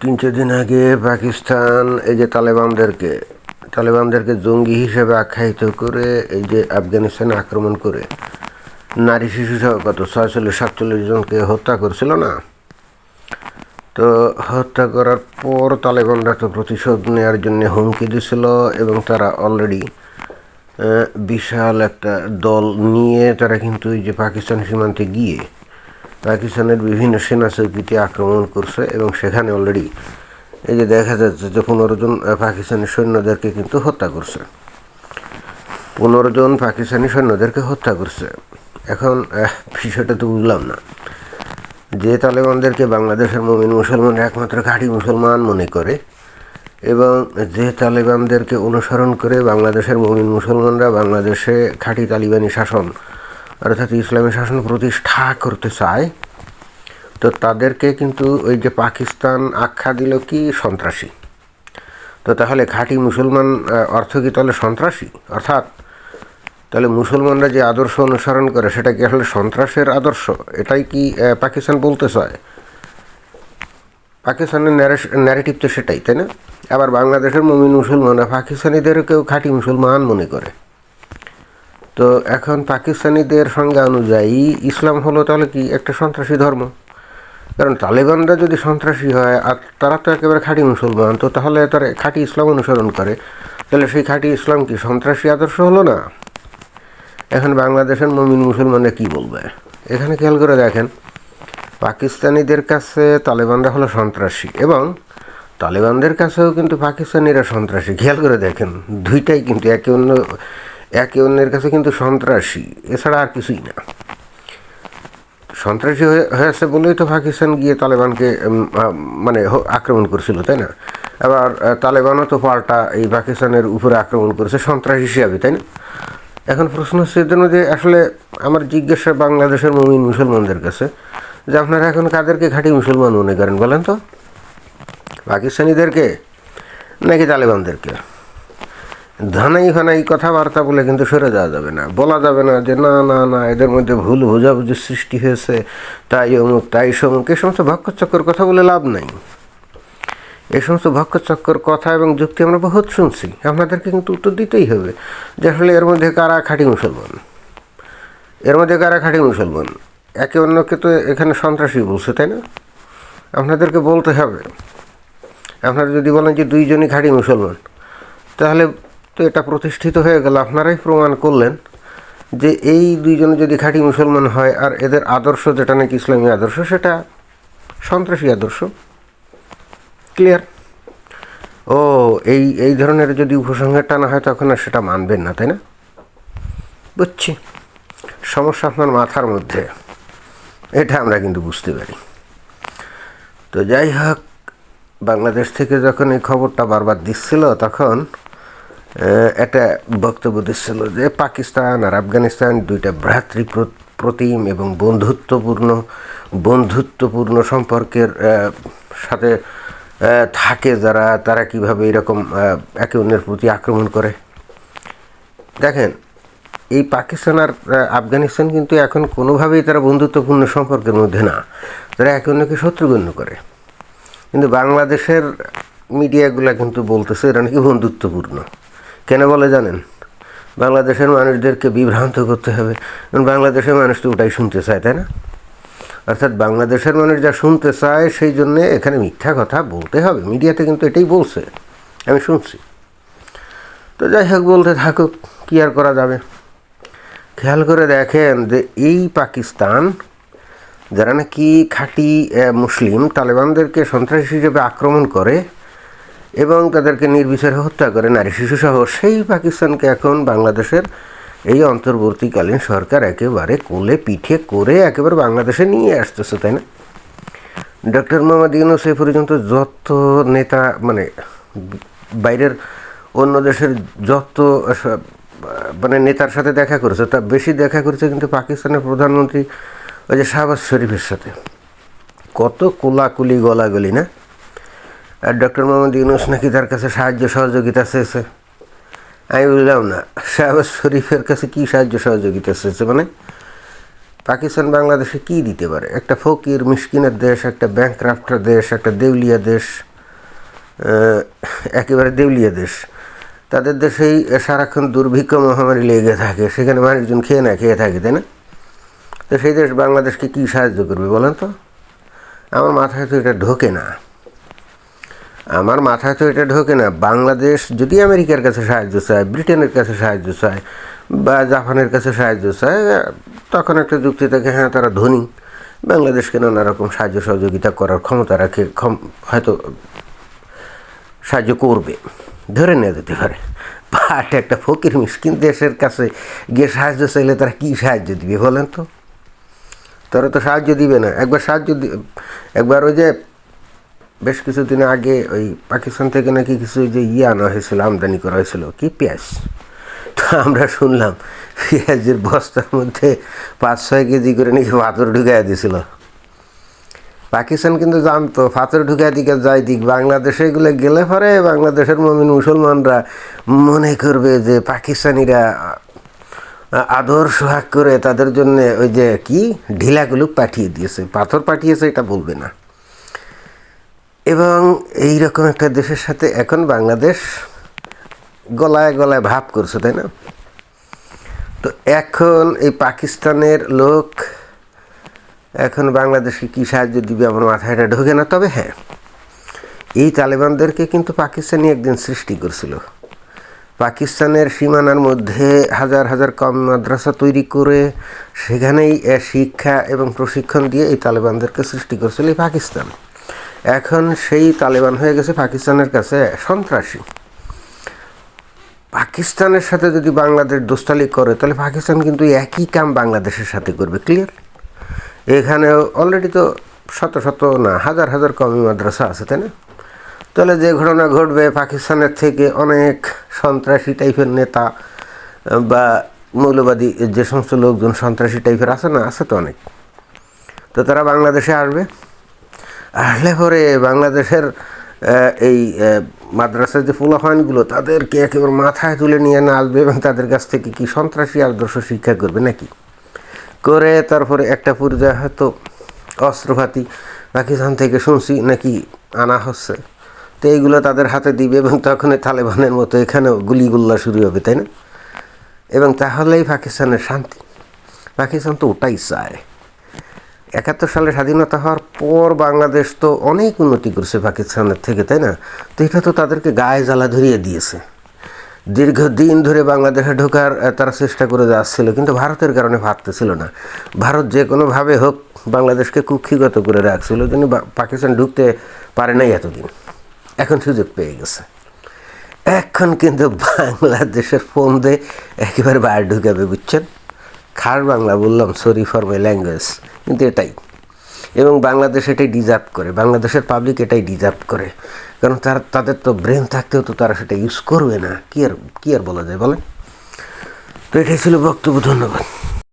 তিন চার দিন আগে পাকিস্তান, এই যে তালেবানদেরকে তালেবানদেরকে জঙ্গি হিসেবে আখ্যায়িত করে, এই যে আফগানিস্তানে আক্রমণ করে, নারী শিশু সহ কত, ছয়চল্লিশ, সাতচল্লিশ জনকে হত্যা করছিল না? তো হত্যা করার পর তালেবানরা তো প্রতিশোধ নেওয়ার জন্য হুমকি দিছিল এবং তারা অলরেডি বিশাল একটা দল নিয়ে তারা কিন্তু এই যে পাকিস্তান সীমান্তে গিয়ে পাকিস্তানের বিভিন্ন সেনা চৌকিতে আক্রমণ করছে এবং সেখানে অলরেডি এই যে দেখা যাচ্ছে যে পনেরো জন পাকিস্তানি সৈন্যদেরকে কিন্তু হত্যা করছে। পনেরো জন পাকিস্তানি সৈন্যদেরকে হত্যা করছে। এখন বিষয়টা তো বুঝলাম না। যে তালেবানদেরকে বাংলাদেশের মমিন মুসলমান একমাত্র খাঁটি মুসলমান মনে করে এবং যে তালেবানদেরকে অনুসরণ করে বাংলাদেশের মমিন মুসলমানরা বাংলাদেশে খাঁটি তালিবানি শাসন অর্থাৎ ইসলামী শাসন প্রতিষ্ঠা করতে চায়, তো তাদেরকে কিন্তু ওই যে পাকিস্তান আখ্যা দিল কি? সন্ত্রাসী। তো তাহলে খাঁটি মুসলমান অর্থ কি তাহলে সন্ত্রাসী? অর্থাৎ তাহলে মুসলমানরা যে আদর্শ অনুসরণ করে, সেটা কি আসলে সন্ত্রাসের আদর্শ? এটাই কি পাকিস্তান বলতে চায়? পাকিস্তানের ন্যারেটিভ তো সেটাই, তাই না? আবার বাংলাদেশের মমিন মুসলমানরা পাকিস্তানিদেরকেও খাঁটি মুসলমান মনে করে। তো এখন পাকিস্তানিদের সংজ্ঞা অনুযায়ী ইসলাম হলো তাহলে কি একটা সন্ত্রাসী ধর্ম? কারণ তালেবানরা যদি সন্ত্রাসী হয় আর তারা তো একেবারে খাঁটি মুসলমান, তো তাহলে তারা খাঁটি ইসলাম অনুসরণ করে। তাহলে সেই খাঁটি ইসলাম কি সন্ত্রাসী আদর্শ হলো না? এখন বাংলাদেশের মমিন মুসলমানরা কি বলবে? এখানে খেয়াল করে দেখেন, পাকিস্তানিদের কাছে তালেবানরা হলো সন্ত্রাসী এবং তালেবানদের কাছেও কিন্তু পাকিস্তানিরা সন্ত্রাসী। খেয়াল করে দেখেন, দুইটাই কিন্তু একে অন্য একে অন্যের কাছে কিন্তু সন্ত্রাসী, এছাড়া আর কিছুই না। সন্ত্রাসী হয়ে হয়েছে বলেই তো পাকিস্তান গিয়ে তালেবানকে মানে আক্রমণ করছিল, তাই না? আবার তালেবানও তো পাল্টা এই পাকিস্তানের উপরে আক্রমণ করেছে, সন্ত্রাসী হিসাবে, তাই না? এখন প্রশ্ন হচ্ছে এদের মধ্যে আসলে আমার জিজ্ঞাসা বাংলাদেশের মমিন মুসলমানদের কাছে, যে আপনারা এখন কাদেরকে খাঁটি মুসলমান মনে করেন বলেন তো? পাকিস্তানিদেরকে নাকি তালেবানদেরকে? ধানাই ফানাই কথাবার্তা বলে কিন্তু সরে যাওয়া যাবে না। বলা যাবে না যে, না না না, এদের মধ্যে ভুল বোঝাবুঝির সৃষ্টি হয়েছে, তাই অমুক, তাই সমুক। এ সমস্ত ভক্কচক্কর কথা বলে লাভ নাই। এ সমস্ত ভক্কচক্কর কথা এবং যুক্তি আমরা বহুত শুনছি। আপনাদেরকে কিন্তু উত্তর দিতেই হবে যে, আসলে এর মধ্যে কারা খাঁটি মুসলমান? এর মধ্যে কারা খাঁটি মুসলমান? একে অন্যকে তো এখানে সন্ত্রাসী বলছে, তাই না? আপনাদেরকে বলতে হবে। আপনারা যদি বলেন যে, দুইজনই খাঁটি মুসলমান, তাহলে তো এটা প্রতিষ্ঠিত হয়ে গেল। আপনারাই প্রমাণ করলেন যে এই দুইজনে যদি খাঁটি মুসলমান হয় আর এদের আদর্শ যেটা নাকি ইসলামী আদর্শ, সেটা সন্ত্রাসী আদর্শ। ক্লিয়ার ও, এই এই ধরনের যদি উপসংহার টানা হয় তখন আর সেটা মানবেন না, তাই না? বুঝছি। সমস্যা আপনার মাথার মধ্যে। এটা আমরা কিন্তু বুঝতে পারি। তো যাই হোক, বাংলাদেশ থেকে যখন এই খবরটা বারবার দিচ্ছিল, তখন একটা বক্তব্য দিচ্ছিল যে পাকিস্তান আর আফগানিস্তান দুইটা ভ্রাতৃ প্রতিম এবং বন্ধুত্বপূর্ণ বন্ধুত্বপূর্ণ সম্পর্কের সাথে থাকে যারা, তারা কীভাবে এরকম একে অন্যের প্রতি আক্রমণ করে। দেখেন, এই পাকিস্তান আর আফগানিস্তান কিন্তু এখন কোনোভাবেই তারা বন্ধুত্বপূর্ণ সম্পর্কের মধ্যে না। তারা একে অন্যকে শত্রুগণ্য করে। কিন্তু বাংলাদেশের মিডিয়াগুলো কিন্তু বলতেছে এরা নাকি বন্ধুত্বপূর্ণ। কেন বলে জানেন? বাংলাদেশের মানুষদেরকে বিভ্রান্ত করতে হবে। কারণ বাংলাদেশের মানুষ তো ওটাই শুনতে চায়, তাই না? অর্থাৎ বাংলাদেশের মানুষ যা শুনতে চায়, সেই জন্যে এখানে মিথ্যা কথা বলতে হবে। মিডিয়াতে কিন্তু এটাই বলছে। আমি শুনছি। তো যাই হোক, বলতে থাকুক, কী আর করা যাবে? খেয়াল করে দেখেন যে এই পাকিস্তান, যারা নাকি খাঁটি মুসলিম, তালেবানদেরকে সন্ত্রাসী হিসেবে আক্রমণ করে এবং তাদেরকে নির্বিচারে হত্যা করে নারী শিশুসহ সেই পাকিস্তানকে এখন বাংলাদেশের এই অন্তর্বর্তীকালীন সরকার একেবারে কোলে পিঠে করে একেবারে বাংলাদেশে নিয়ে আসতেছে, তাই না? ডক্টর মোহাম্মদ ইউনুস এ পর্যন্ত যত নেতা মানে বাইরের অন্য দেশের যত মানে নেতার সাথে দেখা করেছে, তা বেশি দেখা করেছে কিন্তু পাকিস্তানের প্রধানমন্ত্রী ওই যে শাহবাজ শরীফের সাথে। কত কোলাকুলি, গলাগলি, না? আর ডক্টর মোহাম্মদ ইউনুস নাকি তার কাছে সাহায্য সহযোগিতা চেয়েছে? আমি বুঝলাম না। শাহবাজ শরীফের কাছে কি সাহায্য সহযোগিতা চেয়েছে? মানে পাকিস্তান বাংলাদেশে কি দিতে পারে? একটা ফকির, মিসকিনের দেশ, একটা ব্যাংক্রাফ্টের দেশ, একটা দেউলিয়া দেশ একেবারে দেউলিয়া দেশ। তাদের দেশেই সারাক্ষণ দুর্ভিক্ষ মহামারী লেগে থাকে। সেখানে মানুষজন খেয়ে না খেয়ে থাকে, তাই না? তো সেই দেশ বাংলাদেশকে কী সাহায্য করবে বলেন তো? আমার মাথায় তো এটা ঢোকে না। আমার মাথায় তো এটা ঢোকে না। বাংলাদেশ যদি আমেরিকার কাছে সাহায্য চায়, ব্রিটেনের কাছে সাহায্য চায় বা জাপানের কাছে সাহায্য চায়, তখন একটা যুক্তি থাকে হ্যাঁ তারা ধনী। বাংলাদেশকে নানা রকম সাহায্য সহযোগিতা করার ক্ষমতা রাখে হয়তো সাহায্য করবে। ধরে নেওয়া যেতে পারে। বাট একটা ফকির মিসকিন দেশের কাছে গিয়ে সাহায্য চাইলে তারা কী সাহায্য দিবে বলেন তো? তারা তো সাহায্য দিবে না। একবার সাহায্য একবার ওই যে বেশ কিছুদিন আগে ওই পাকিস্তান থেকে নাকি কিছু যে ইয়ে আনা হয়েছিল, আমদানি করা হয়েছিল, কি পেঁয়াজ? তো আমরা শুনলাম, পেঁয়াজের বস্তার মধ্যে পাঁচ ছয় কেজি করে নাকি পাথর ঢুকাই দিয়েছিল পাকিস্তান কিন্তু জানতো, পাথর ঢুকাই দিকে যাই দিক, বাংলাদেশে এগুলো গেলে পরে বাংলাদেশের মমিন মুসলমানরা মনে করবে যে পাকিস্তানিরা আদর সোহাগ করে তাদের জন্য ওই যে কি, ঢিলাগুলো পাঠিয়ে দিয়েছে। পাথর পাঠিয়েছে এটা বলবে না। এবং এই রকম একটা দেশের সাথে এখন বাংলাদেশ গলায় গলায় ভাব করছে, তাই না? তো এখন এই পাকিস্তানের লোক এখন বাংলাদেশকে কী সাহায্য দিবে আমার মাথায় এটা ঢোকে না, তবে হ্যাঁ এই তালেবানদেরকে কিন্তু পাকিস্তানি একদিন সৃষ্টি করছিল। পাকিস্তানের সীমানার মধ্যে হাজার হাজার কম মাদ্রাসা তৈরি করে সেখানেই শিক্ষা এবং প্রশিক্ষণ দিয়ে এই তালেবানদেরকে সৃষ্টি করছিল এই পাকিস্তান। এখন সেই তালেবান হয়ে গেছে পাকিস্তানের কাছে সন্ত্রাসী। পাকিস্তানের সাথে যদি বাংলাদেশ দোস্তালি করে, তাহলে পাকিস্তান কিন্তু একই কাম বাংলাদেশের সাথে করবে ক্লিয়ার এখানে অলরেডি তো শত শত না, হাজার হাজার কমি মাদ্রাসা আছে, তাই না? তাহলে যে ঘটনা ঘটবে, পাকিস্তানের থেকে অনেক সন্ত্রাসী টাইপের নেতা, বা মৌলবাদী যে সমস্ত লোকজন সন্ত্রাসী টাইপের আছে না, আছে তো অনেক। তো তারা বাংলাদেশে আসবে। আসলে পরে বাংলাদেশের এই মাদ্রাসার যে ফুলাফানগুলো, তাদেরকে একেবারে মাথায় তুলে নিয়ে না আসবে এবং তাদের কাছ থেকে কি সন্ত্রাসী আদর্শ শিক্ষা করবে নাকি? করে তারপরে একটা পর্যায়ে হয়তো অস্ত্রপাতি পাকিস্তান থেকে শুনছি নাকি আনা হচ্ছে। তো এইগুলো তাদের হাতে দিবে এবং তখন তালেবানের মতো এখানেও গুলিগুল্লা শুরু হবে, তাই না? এবং তাহলেই পাকিস্তানের শান্তি। পাকিস্তান তো ওটাই চায়। একাত্তর সালে স্বাধীনতা হওয়ার পর বাংলাদেশ তো অনেক উন্নতি করছে পাকিস্তানের থেকে, তাই না? তো এটা তো তাদেরকে গায়ে জ্বালা ধরিয়ে দিয়েছে। দীর্ঘদিন ধরে বাংলাদেশে ঢোকার তারা চেষ্টা করে যাচ্ছিল, কিন্তু ভারতের কারণে ভাবতেছিল না। ভারত যে কোনোভাবে হোক বাংলাদেশকে কুক্ষিগত করে রাখছিল, কিন্তু পাকিস্তান ঢুকতে পারে নাই এতদিন। এখন সুযোগ পেয়ে গেছে। এখন কিন্তু বাংলাদেশের ফোন দিয়ে একেবারে বাইরে ঢুকাবে, বুঝছেন? খার বাংলা বললাম সরি ফর মাই ল্যাঙ্গুয়েজ কিন্তু এটাই। এবং বাংলাদেশ এটাই ডিজার্ভ করে, বাংলাদেশের পাবলিক এটাই ডিজার্ভ করে। কারণ তারা, তাদের তো ব্রেন থাকতেও তো তারা সেটা ইউজ করবে না। কি আর কি আর বলা যায় বলে তো এটাই ছিল বক্তব্য, ধন্যবাদ।